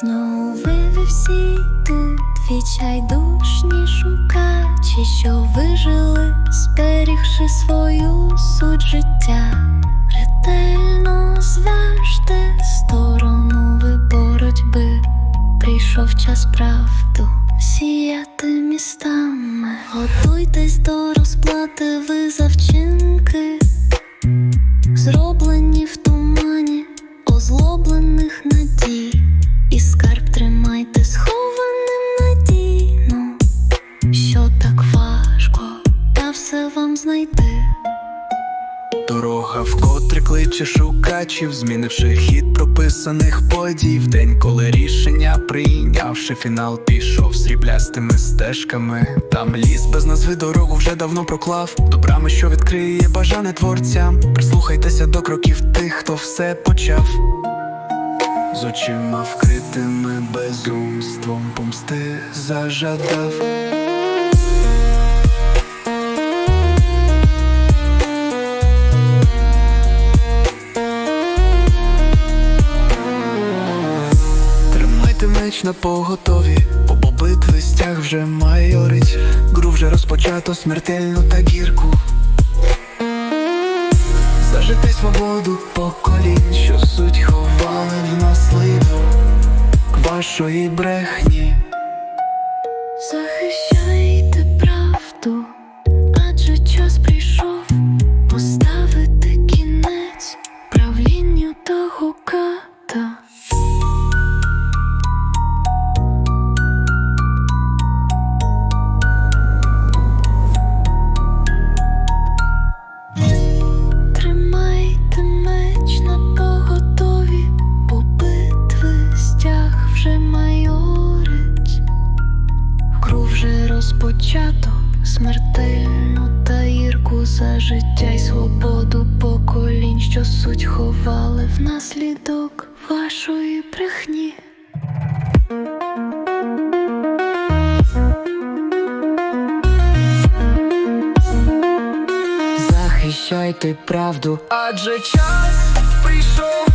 Знову ви всі тут відчайдушні шукачі, що вижили, зберігши свою суть життя. Ретельно зважте сторону ви боротьби. Прийшов час правду сіяти містами. Готуйтесь до розплати ви за вчинки, тримайте схованим надійно, що так важко, та все вам знайти. Дорога вкотре кличе шукачів, змінивши хід прописаних подій в день, коли рішення прийнявши фінал, пішов сріблястими стежками. Там ліс без назви дорогу вже давно проклав. До брами, що відкриє бажане творцям. Прислухайтеся до кроків тих, хто все почав. З очима вкритими безумством помсти зажадав. Тримайте меч на поготові, бо битви стяг вже майорить, гру вже розпочато смертельну та гірку. Зажити свободу поколінь, що суть ховали в наслідок вашої брехні. Розпочато смертельну та гірку за життя й свободу поколінь, що суть ховали внаслідок вашої брехні. Захищайте правду, адже час прийшов